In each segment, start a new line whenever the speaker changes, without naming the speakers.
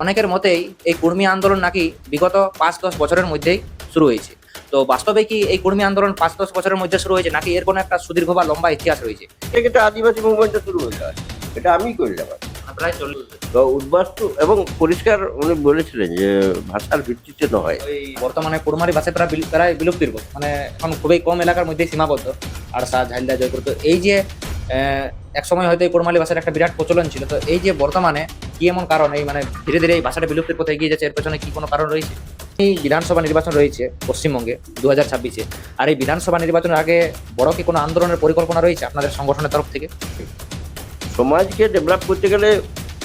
অনেকের মতেই এই কুর্মী আন্দোলন নাকি বিগত পাঁচ দশ বছরের মধ্যেই শুরু হয়েছে। তো বাস্তবে কি এই কুর্মী আন্দোলন পাঁচ দশ বছরের মধ্যে শুরু হয়েছে নাকি এর কোনো একটা সুদীর্ঘ বা লম্বা ইতিহাস রয়েছে?
একটা আদিবাসী মুভমেন্টটা শুরু হয়ে যায় এটা আমি করলাম আর
প্রায় চল্লিশ
তো উদ্বাস্তু এবং পরিষ্কার উনি বলেছিলেন যে ভাষার ভিত্তিতে নয়।
বর্তমানে কুড়মারি ভাষা প্রায় বিল- প্রায় বিলুপ্তির মানে এখন খুবই কম এলাকার মধ্যে সীমাবদ্ধ। আড়সা ঝালদা জয়পুর। তো এই যে আহ, এক সময় হয়তো এই কুড়মালি ভাষার একটা বিরাট প্রচলন ছিল। তো এই যে বর্তমানে কি এমন কারণ এই মানে ধীরে ধীরে এই ভাষাটা বিলুপ্তির পথে এগিয়ে যাচ্ছে এর পেছনে কি কোনো কারণ রয়েছে? এই বিধানসভা নির্বাচন রয়েছে পশ্চিমবঙ্গে দু হাজার ছাব্বিশে। আর এই বিধানসভা নির্বাচনের আগে বড় কি কোনো আন্দোলনের পরিকল্পনা রয়েছে আপনাদের সংগঠনের তরফ থেকে?
সমাজকে ডেভেলপ করতে গেলে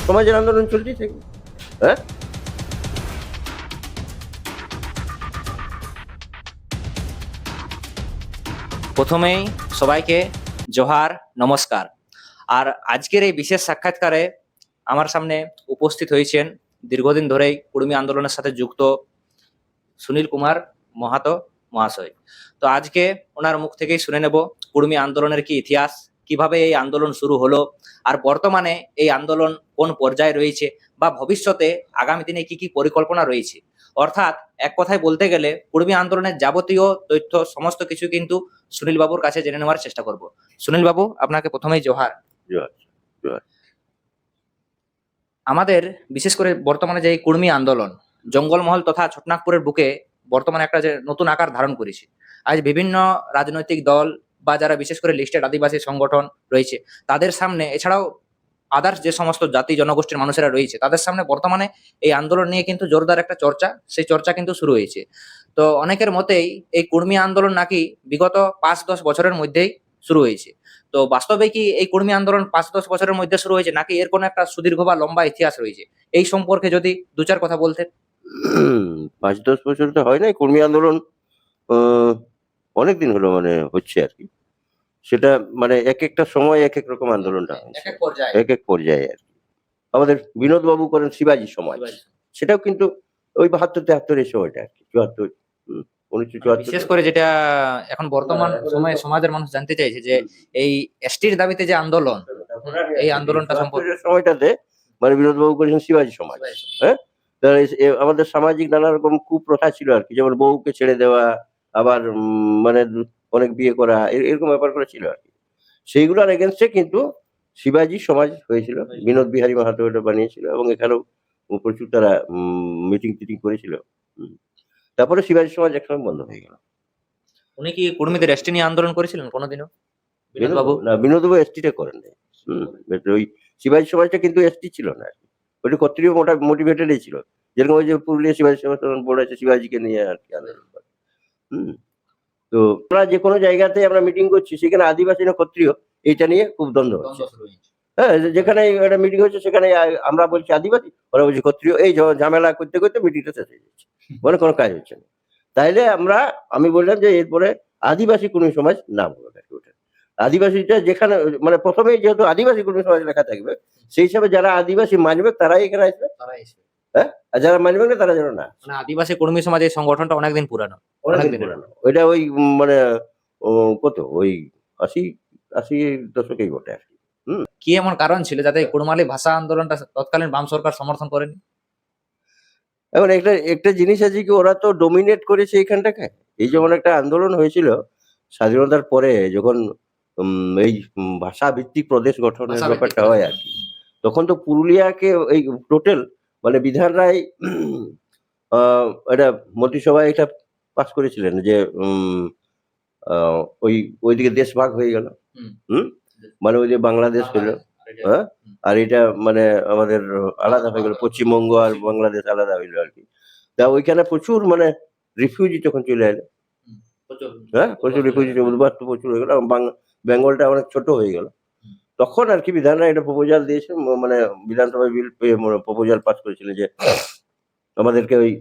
সমাজের আন্দোলন চলতেই থাকে। হ্যাঁ?
প্রথমেই সবাইকে জোহার নমস্কার। আর আজকের এই বিশেষ সাক্ষাৎকারে আমার সামনে উপস্থিত হয়েছেন দীর্ঘদিন ধরেই কুর্মী আন্দোলনের সাথে যুক্ত সুনীল কুমার মহাতো মহাশয়। তো আজকে ওনার মুখ থেকেই শুনে নেব কুর্মী আন্দোলনের কি ইতিহাস, কীভাবে এই আন্দোলন শুরু হলো, আর বর্তমানে এই আন্দোলন কোন পর্যায়ে রয়েছে, বা ভবিষ্যতে আগামী দিনে কি কি পরিকল্পনা রয়েছে। অর্থাৎ এক কথায় বলতে গেলে কুর্মী আন্দোলনের যাবতীয় তথ্য, সমস্ত কিছু কিন্তু সুনীল বাবুর কাছে জেনে নেওয়ার চেষ্টা করব। সুনীল বাবু আপনাকে প্রথমেই জোহার। আমাদের বিশেষ করে বর্তমানে যে কুর্মী আন্দোলন, জঙ্গলমহল তথা ছোটনাগপুরের বুকে বর্তমানে একটা যে নতুন আকার ধারণ করেছে। আজ বিভিন্ন রাজনৈতিক দল বা যারা বিশেষ করে লিস্টেড আদিবাসী সংগঠন রয়েছে, তাদের সামনে এছাড়াও আদার্স যে সমস্ত জাতি জনগোষ্ঠীর মানুষেরা রয়েছে, তাদের সামনে বর্তমানে এই আন্দোলন নিয়ে কিন্তু জোরদার একটা চর্চা, সেই চর্চা কিন্তু শুরু হয়েছে। তো অনেকের মতেই এই কুর্মী আন্দোলন নাকি বিগত পাঁচ দশ বছরের মধ্যেই শুরু হয়েছে। তো বাস্তবে কি এই কর্মী আন্দোলন পাঁচ দশ বছরের মধ্যে শুরু হয়েছে নাকি এর কোনো একটা সুদীর্ঘ বা লম্বা ইতিহাস রয়েছে? এই সম্পর্কে যদি দু চার কথা বলতেন।
পাঁচ দশ বছর তো হয় নাই কর্মী আন্দোলন অনেক দিন হলো মানে হচ্ছে আর কি। সেটা মানে এক একটা সময় এক এক রকম আন্দোলনটা
এক এক পর্যায়ে।
এক এক পর্যায়ে আর কি। আমাদের বিনোদ বাবু করেন শিবাজি সমাজ সেটাও কিন্তু ওই বাহাত্তর তেহাত্তর এই সময়টা আর কি চুয়াত্তর
বিশেষ করে যেটা এখন বর্তমান সময়ে সমাজের মানুষ জানতে চাইছে যে এই এসটির দাবিতে যে আন্দোলন এই আন্দোলনটা সম্পর্কে-
সময়টাতে মানে বিনোদ বাবু করেছেন শিবাজি সমাজ। এ- আমাদের সামাজিক নানা রকম কুপ্রথা ছিল আর কি। যেমন বউকে ছেড়ে দেওয়া আবার মানে অনেক বিয়ে করা এরকম ব্যাপারগুলো ছিল আর কি। সেইগুলোর এগেনস্টে কিন্তু শিবাজি সমাজ হয়েছিল বিনোদ বিহারী মাহাতো এটা বানিয়েছিল এবং এখানেও প্রচুর তারা মিটিং টিটিং করেছিল। হুম। তারপরে শিবাজি সমাজ একসময় বন্ধ হয়ে গেল।
উনি কি কর্মীদের এসটি নিয়ে আন্দোলন করেছিলেন কোনোদিনও? বিনোদ বাবু
না বিনোদবাবু এসটিটা করেন নাই। হুম, ওই শিবাজি সমাজটা কিন্তু এসটি ছিল না ওইটা কর্তৃক মোটা মোটিভেটেডই ছিল। যেরকম ওই যে পুরুলিয়া শিবাজি সমাজ বোর্ড আছে শিবাজিকে নিয়ে আর কি আন্দোলন করে। হুম তো আমরা যে কোনো জায়গাতে আমরা মিটিং করছি সেখানে আদিবাসী না ক্ষত্রিয় এইটা নিয়ে খুব দ্বন্দ্ব হচ্ছে। হ্যাঁ যেখানে একটা মিটিং হয়েছে সেখানে আমরা বলছি আদিবাসী। ওরা বলছি ক্ষত্রিয় এই ঝামেলা করতে করতে মিটিংটা শেষ হয়ে যাচ্ছে। মানে কোনো কাজ হচ্ছে না। তাইলে আমরা আমি বললাম যে এরপরে আদিবাসী কোনো সমাজ নাম হবে আর কি আদিবাসীটা যেখানে মানে প্রথমেই যেহেতু আদিবাসী কোনো সমাজ লেখা থাকবে সেই হিসাবে যারা আদিবাসী মানবে তারাই এখানে আসবে? আর যারা মানবে না তারা যেন না
মানে আদিবাসী কর্মী সমাজ এই সংগঠনটা অনেকদিন পুরানো। অনেক
অনেক পুরানো। ওইটা ওই মানে কত? ওই আশি আশি দশকেই বটে আর কি
এমন কারণ ছিল যাতে কুড়মালি ভাষা আন্দোলনটা তৎকালীন বাম সরকার সমর্থন করেনি?
এখন একটা একটা জিনিস আছে কি ওরা তো ডোমিনেট করেছে এইখানটাকে। এই যেমন একটা আন্দোলন হয়েছিল স্বাধীনতার পরে যখন এই ভাষা ভিত্তিক প্রদেশ গঠনের ব্যাপারটা হয় আর কি তখন তো পুরুলিয়াকে এই টোটাল মানে বিধান রায় আহ, এটা মন্ত্রিসভায় এটা পাস করেছিলেন যে উম, আহ, ওই ওইদিকে দেশ ভাগ হয়ে গেল।
হুম।
মানে ওই যে বাংলাদেশ হলো হ্যাঁ? আর এটা মানে আমাদের আলাদা হয়ে গেল পশ্চিমবঙ্গ আর বাংলাদেশ আলাদা হইল আর কি। তা ওইখানে প্রচুর মানে রিফিউজি তখন চলে এলো হ্যাঁ? প্রচুর রিফিউজি উদ্বাস্ত প্রচুর হয়ে গেল বেঙ্গলটা অনেক ছোট হয়ে গেল। তখন আর কি বিধানরা এটা প্রপোজাল দিয়েছে মানে বিধানসভায় বিল প্রপোজাল পাস করেছিলেন যে আমাদেরকে ওই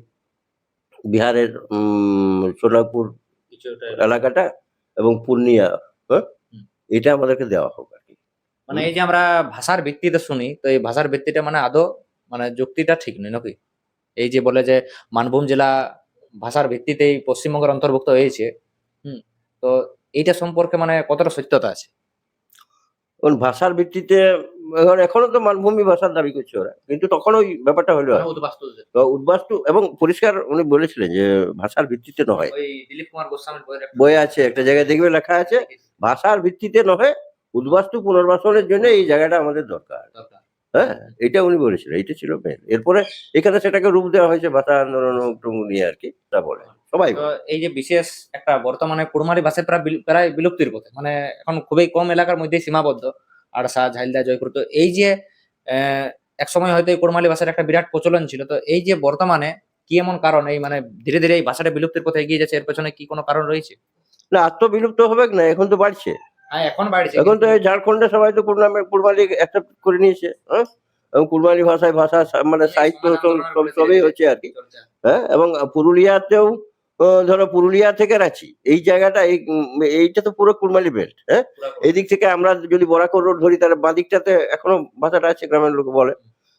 বিহারের উম, সোনারপুর এলাকাটা এবং পূর্ণিয়া হ্যাঁ। এটা আমাদেরকে দেওয়া হোক আর কি।
মানে এই যে আমরা ভাষার ভিত্তিতে শুনি তো এই ভাষার ভিত্তিটা মানে আদৌ মানে যুক্তিটা ঠিক নয় নাকি? এই যে বলে যে মানভূম জেলা ভাষার ভিত্তিতেই পশ্চিমবঙ্গের অন্তর্ভুক্ত হয়েছে হুম তো এইটা সম্পর্কে মানে কতটা সত্যতা আছে?
ভাষার ভিত্তিতে এখন এখনও তো মানভূমি ভাষার দাবি করছে ওরা কিন্তু তখন ওই ব্যাপারটা হলো তো উদ্বাস্তু এবং পরিষ্কার উনি বলেছিলেন যে ভাষার ভিত্তিতে নয়।
দিলীপ কুমার গোস্বামীর
বই আছে একটা জায়গায় দেখবে লেখা আছে। ভাষার ভিত্তিতে নয় উদ্বাস্তু পুনর্বাসনের জন্য এই জায়গাটা আমাদের দরকার। হ্যাঁ এটা উনি বলেছিলেন এইটা ছিল মেন এরপরে এখানে সেটাকে রূপ দেওয়া হয়েছে ভাষা আন্দোলন নিয়ে আর কি তা বলে। সবাই
এই যে বিশেষ একটা বর্তমানে কুড়মালি ভাষা প্রায় প্রায় বিলুপ্তির পথে মানে এখন খুবই কম এলাকার মধ্যে সীমাবদ্ধ আড়সা ঝাইলদা জয়পুর। তো এই যে আহ, এক সময় হয়তো এই কুড়মালি ভাষার একটা বিরাট প্রচলন ছিল তো এই যে বর্তমানে কি এমন কারণ এই মানে ধীরে ধীরে এই ভাষাটা বিলুপ্তির পথে এগিয়ে যাচ্ছে এর পেছনে কি কোনো কারণ রয়েছে?
না আত্মবিলুপ্ত হবে না? এখন তো বাড়ছে।
হ্যাঁ এখন বাড়ছে
এখন তো ঝাড়খণ্ডে সবাই তো কুরমালি কুরমালি অ্যাকসেপ্ট করে নিয়েছে হ্যাঁ? এবং কুরমালি ভাষায় ভাষা মানে সাহিত্য সব- সব- সবই হচ্ছে আর কি। হ্যাঁ এবং পুরুলিয়াতেও ধরো পুরুলিয়া থেকে রাঁচি এই জায়গাটা এই এইটা তো পুরো কুরমালি বেল্ট হ্যাঁ? এই দিক থেকে আমরা যদি বরাকর রোড ধরি তাহলে বাঁ দিকটাতে এখনও ভাষাটা আছে গ্রামের লোক বলে।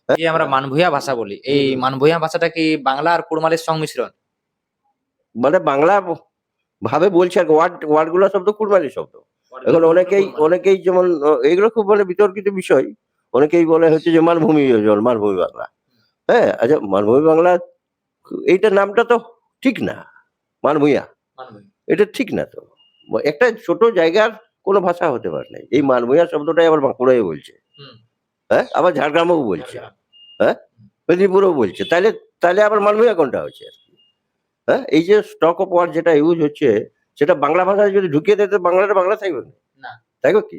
যে আমরা মানভূয়া ভাষা বলি এই। মানভূয়া ভাষাটা কি বাংলা আর কুড়মালির সংমিশ্রণ?
মানে বাংলা ভাবে বলছে আর ওয়ার্ড ওয়ার্ডগুলো শব্দ কুরমালি শব্দ। এখন অনেকেই অনেকেই যেমন এগুলো খুব মানে বিতর্কিত বিষয়। অনেকেই বলে হচ্ছে যে মানভূমি জল মানভূমি বাংলা। হ্যাঁ আচ্ছা মানভূমি বাংলা এইটা নামটা তো ঠিক না। মানভূয়া
মানভূয়া।
এটা ঠিক না তো। একটা ছোট জায়গার কোনো ভাষা হতে পারে না। এই মানভূয়া শব্দটাই আবার বাঁকুড়ায় বলছে। হ্যাঁ আবার ঝাড়গ্রামেও বলছে। হ্যাঁ মেদিনীপুরেও বলছে। তাহলে তাহলে আবার মানভূয়া কোনটা হচ্ছে? হ্যাঁ এই যে স্টক অফ ওয়ার্ড যেটা ইউজ হচ্ছে সেটা বাংলা ভাষায় যদি ঢুকিয়ে দেয় তো বাংলাটা বাংলা থাকবে? না। তাই কি?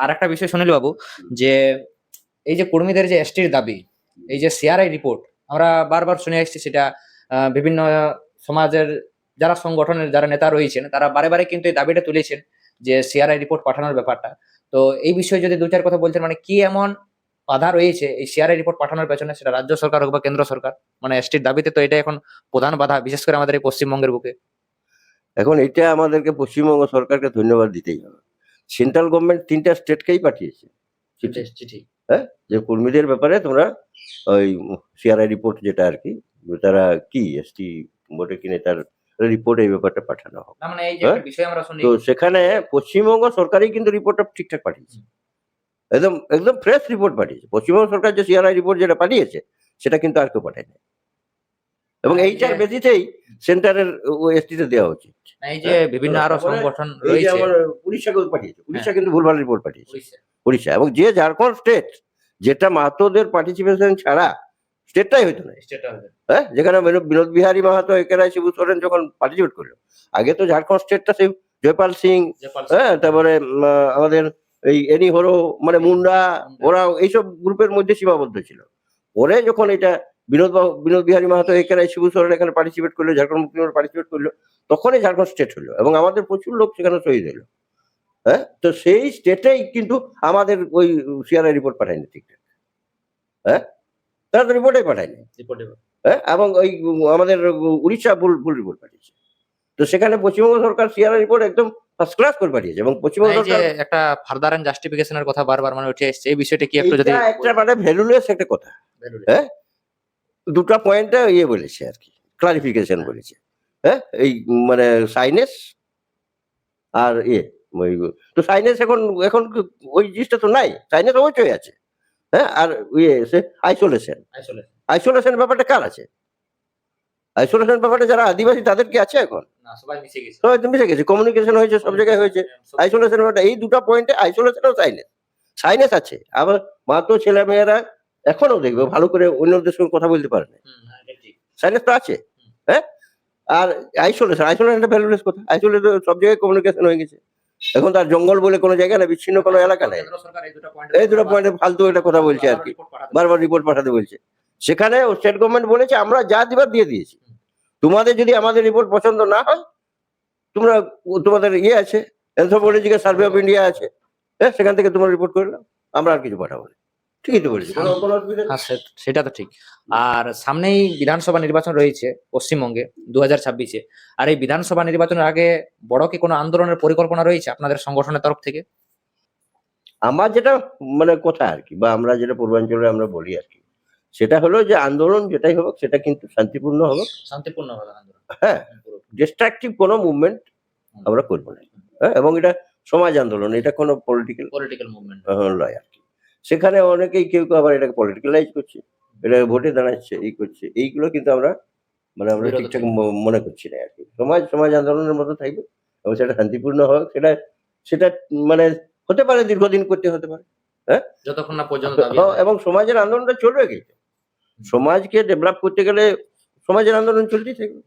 আর একটা বিষয় শুনিল বাবু যে এই যে কর্মীদের যে এসটির দাবি এই যে সিআরআই রিপোর্ট আমরা বারবার শুনে আসছি সেটা বিভিন্ন সমাজের যারা সংগঠনের যারা নেতা রয়েছেন তারা বারে বারে কিন্তু এই দাবিটা তুলেছেন যে সিআরআই রিপোর্ট পাঠানোর ব্যাপারটা। তো এই বিষয়ে যদি দু চার কথা বলছেন মানে কি এমন বাধা রয়েছে এই সিআরআই রিপোর্ট পাঠানোর পেছনে সেটা রাজ্য সরকার হোক বা কেন্দ্র সরকার মানে এসটির দাবিতে তো এটা এখন প্রধান বাধা বিশেষ করে আমাদের এই পশ্চিমবঙ্গের বুকে।
এখন এটা আমাদেরকে পশ্চিমবঙ্গ সরকারকে ধন্যবাদ দিতেই হবে। সেন্ট্রাল গভর্নমেন্ট তিনটা স্টেটকেই পাঠিয়েছে। চিঠি
চিঠি
যে কর্মীদের ব্যাপারে তোমরা ওই সিআরআই রিপোর্ট যেটা আর কি তারা কি এসটি বটে কিনে তার রিপোর্ট এই ব্যাপারটা পাঠানো হবে
মানে
হ্যাঁ? তো সেখানে পশ্চিমবঙ্গ সরকারই কিন্তু রিপোর্টটা ঠিকঠাক পাঠিয়েছে। একদম একদম ফ্রেশ রিপোর্ট পাঠিয়েছে। পশ্চিমবঙ্গ সরকার যে সিআরআই রিপোর্ট যেটা পাঠিয়েছে সেটা কিন্তু আর কেউ পাঠায়নি। এবং এইটার বেদিতেই সেন্টারের এসটিতে দেওয়া উচিত
এই যে বিভিন্ন
আরও
সংগঠন রয়েছে।
উড়িষ্যাকেও পাঠিয়েছে। উড়িষ্যা কিন্তু ভুলভাল রিপোর্ট পাঠিয়েছে।
উড়িষ্যা।
এবং যে ঝাড়খণ্ড স্টেট যেটা মাহাতোদের পার্টিসিপেশন ছাড়া স্টেটটাই হইতো না। হ্যাঁ যেখানে বিনো- বিনোদ বিহারী মাহাতো একেরাই শিবু সোরেন যখন পার্টিসিপেট করল আগে তো ঝাড়খণ্ড স্টেটটা সেই জয়পাল সিং হ্যাঁ তারপরে আমাদের এই এনি হরো মানে মুন্ডা ওরা এইসব গ্রুপের মধ্যে সীমাবদ্ধ ছিল। পরে যখন এটা বিনোদ বিনোদ বিহারী মাহাতো একেরাই শিবু সোরেন এখানে পার্টিসিপেট করল ঝাড়খণ্ড মুক্তি পার্টিসিপেট করল তখনই ঝাড়খণ্ড স্টেট হলো এবং আমাদের প্রচুর লোক সেখানে শহীদ হলো। হ্যাঁ? তো সেই স্টেটেই কিন্তু আমাদের ওই সিআরআই রিপোর্ট পাঠায়নি ঠিকঠাক। হ্যাঁ? তারা তো রিপোর্টে পাঠায়নি।
রিপোর্টে
হ্যাঁ? এবং ওই আমাদের উড়িষ্যা ভুল ভুল রিপোর্ট পাঠিয়েছে। তো সেখানে পশ্চিমবঙ্গ সরকার সিআরআই রিপোর্ট একদম ফার্স্ট ক্লাস করে পাঠিয়েছে এবং পশ্চিমবঙ্গ
যে
সরকার
একটা ফার্দার এন্ড জাস্টিফিকেশনের কথা বারবার মানে উঠে এসেছে এই বিষয়টা কি একটু যদি
একটা মানে ভ্যালুলেস একটা কথা। হ্যাঁ? দুটো পয়েন্টে ইয়ে বলেছে আর কি ক্লারিফিকেশন বলেছে। হ্যাঁ? এই মানে সাইনেস আর ইয়ে তো সাইনেস এখন এখন ওই জিনিসটা তো নাই সাইনেস অবশ্যই আছে। হ্যাঁ? আর ইয়ে আইসোলেশন আইসোলেশন ব্যাপারটা কার আছে? আইসোলেশন ব্যাপারটা যারা আদিবাসী তাদের কি আছে এখন?
সবাই মিশে গেছে।
কমিউনিকেশন হয়েছে সব জায়গায় হয়েছে। আইসোলেশন ব্যাপারটা এই দুটো পয়েন্টে আইসোলেশন ও সাইনেস সাইনেস আছে। আবার মাত্র ছেলে মেয়েরা এখনও দেখবে ভালো করে অন্যদের সঙ্গে কথা বলতে পারে না।
হ্যাঁ, এটা
তো আছে। হ্যাঁ? আর আইসোলেশন আইসোলেশনটা ভ্যালুলেস কথা আইসোলেশন সব জায়গায় কমিউনিকেশন হয়ে গেছে। এখন তার জঙ্গল বলে কোনো জায়গা না বিচ্ছিন্ন কোনো এলাকা নেই।
এই দুটো
পয়েন্টে ফালতু একটা কথা বলছে আর কি। বারবার রিপোর্ট পাঠাতে বলছে। সেখানে স্টেট গভর্নমেন্ট বলেছে আমরা যা দিবার দিয়ে দিয়েছি। তোমাদের যদি আমাদের রিপোর্ট পছন্দ না হয় তোমরা তোমাদের ইয়ে আছে অ্যান্থ্রোপোলজিক্যাল সার্ভে অফ ইন্ডিয়া আছে হ্যাঁ সেখান থেকে তোমরা রিপোর্ট করে নাও আমরা আর কিছু পাঠাবো না। ঠিকই তো বলেছি।
হ্যাঁ সেটা তো ঠিক। আর সামনেই বিধানসভা নির্বাচন রয়েছে পশ্চিমবঙ্গে দু হাজার ছাব্বিশে। আর এই বিধানসভা নির্বাচনের আগে বড় কি কোনো আন্দোলনের পরিকল্পনা রয়েছে আপনাদের সংগঠনের তরফ থেকে?
আমার যেটা মানে কথা আর কি বা আমরা যেটা পূর্বাঞ্চলে আমরা বলি আর কি। সেটা হলো যে আন্দোলন যেটাই হোক সেটা কিন্তু শান্তিপূর্ণ হবে
শান্তিপূর্ণ আন্দোলন।
হ্যাঁ ডিস্ট্রাকটিভ কোনো মুভমেন্ট আমরা করব না। হ্যাঁ এবং এটা সমাজ আন্দোলন এটা কোনো পলিটিক্যাল
পলিটিক্যাল মুভমেন্ট
লয় আর কি। সেখানে অনেকেই কেউ কেউ আবার এটাকে পলিটিক্যালাইজ করছে এটাকে ভোটে দাঁড়াচ্ছে এই করছে এইগুলো কিন্তু আমরা মানে আমরা ঠিকঠাক মনে করছি না আর কি। সমাজ সমাজ আন্দোলনের মতো থাকবে এবং সেটা শান্তিপূর্ণ হোক সেটা সেটা মানে হতে পারে দীর্ঘদিন করতে হতে পারে। হ্যাঁ?
যতক্ষণ না পর্যন্ত
হ্যাঁ। এবং সমাজের আন্দোলনটা চলবে কিন্তু। সমাজকে ডেভেলপ করতে গেলে সমাজের আন্দোলন চলতেই থাকবে।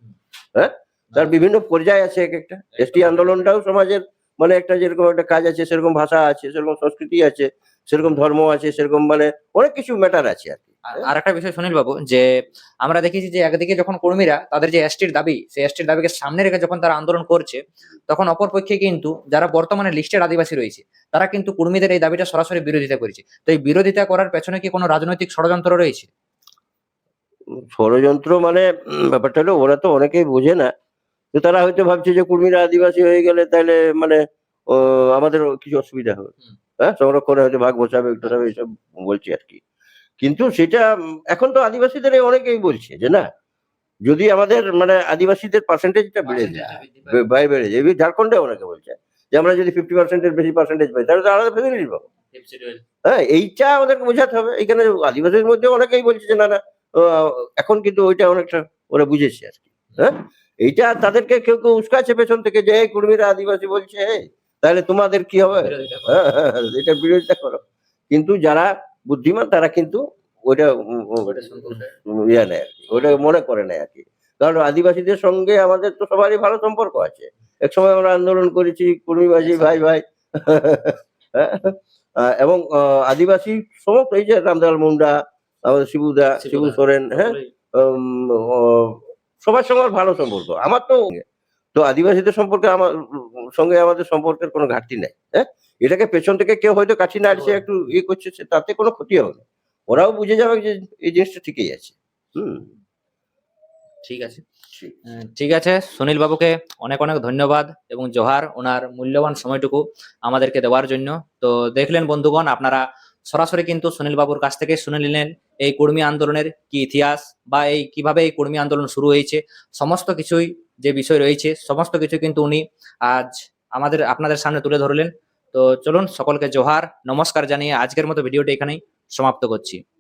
হ্যাঁ? তার বিভিন্ন পর্যায় আছে এক একটা। এসটি আন্দোলনটাও সমাজের মানে একটা যেরকম একটা কাজ আছে, সেরকম ভাষা আছে, সেরকম সংস্কৃতি আছে, সেরকম ধর্ম আছে, সেরকম মানে অনেক কিছু ম্যাটার আছে আর কি।
আর- একটা বিষয় সুনীল বাবু, যে আমরা দেখেছি যে একদিকে যখন কর্মীরা তাদের যে এসটির দাবি, সেই এসটির দাবিকে সামনে রেখে যখন তারা আন্দোলন করছে, তখন অপরপক্ষে কিন্তু যারা বর্তমানে লিস্টেড আদিবাসী রয়েছে, তারা কিন্তু কর্মীদের এই দাবিটা সরাসরি বিরোধিতা করেছে। তো এই বিরোধিতা করার পেছনে কি কোনো রাজনৈতিক ষড়যন্ত্র রয়েছে?
ষড়যন্ত্র মানে ব্যাপারটা হলো ওরা তো অনেকেই বোঝে না। তো তারা হয়তো ভাবছে যে কুর্মীরা আদিবাসী হয়ে গেলে তাহলে মানে আমাদের কিছু অসুবিধা হবে। হ্যাঁ সংরক্ষণে হয়তো ভাগ বসাবে হবে এইসব বলছি আর কি। কিন্তু সেটা এখন তো আদিবাসীদের অনেকেই বলছে যে না যদি আমাদের মানে আদিবাসীদের পার্সেন্টেজটা বেড়ে যায় বাইরে বেড়ে যায় ঝাড়খণ্ডে অনেকে বলছে যে আমরা যদি ফিফটি পার্সেন্টের বেশি পার্সেন্টেজ পাই তাহলে তো আলাদা ফেসিলিটি পাবো হ্যাঁ এইটা আমাদেরকে বোঝাতে হবে। এখানে আদিবাসীর মধ্যে অনেকেই বলছে যে না না এখন কিন্তু ওইটা অনেকটা ওরা বুঝেছে আর কি হ্যাঁ? এইটা তাদেরকে কেউ কেউ উস্কাচ্ছে পেছন থেকে যে এই কুর্মীরা আদিবাসী বলছে "এই, তাহলে তোমাদের কি হবে? এটা বিরোধিতা করো। কিন্তু যারা বুদ্ধিমান তারা কিন্তু ওইটা ইয়ে নেয় আর কি ওটা মনে করে নেয় আর কি। কারণ আদিবাসীদের সঙ্গে আমাদের তো সবারই ভালো সম্পর্ক আছে। এক সময় আমরা আন্দোলন করেছি কুর্মীবাসী ভাই ভাই হ্যাঁ, এবং আদিবাসী সমস্ত এই যে রামদাল মুন্ডা আমাদের শিবুদা শিবু সোরেন হ্যাঁ? সবার সঙ্গে ভালো সম্পর্ক। আমার তো তো আদিবাসীদের সম্পর্কে আমার সঙ্গে আমাদের সম্পর্কের কোনো ঘাটতি নাই হ্যাঁ? এটাকে পেছন থেকে কেউ হয়তো কাঠি নাড়ছে একটু ইয়ে করছে তাতে কোনো ক্ষতি হবে না। ওরাও বুঝে যাবে যে এই জিনিসটা ঠিকই আছে। হুম।
ঠিক আছে। ঠিক আছে সুনীল বাবুকে অনেক অনেক ধন্যবাদ এবং জোহার ওনার মূল্যবান সময়টুকু আমাদেরকে দেওয়ার জন্য। তো দেখলেন বন্ধুগণ আপনারা সরাসরি কিন্তু সুনীল বাবুর কাছ থেকে শুনে নিলেন, এই কর্মী আন্দোলনের কি ইতিহাস বা এই কীভাবে এই কর্মী আন্দোলন শুরু হয়েছে, সমস্ত কিছুই যে বিষয় রয়েছে, সমস্ত কিছু কিন্তু উনি আজ আমাদের, আপনাদের সামনে তুলে ধরলেন। তো চলুন, সকলকে জোহার, নমস্কার জানিয়ে আজকের মতো ভিডিওটি এখানেই সমাপ্ত করছি।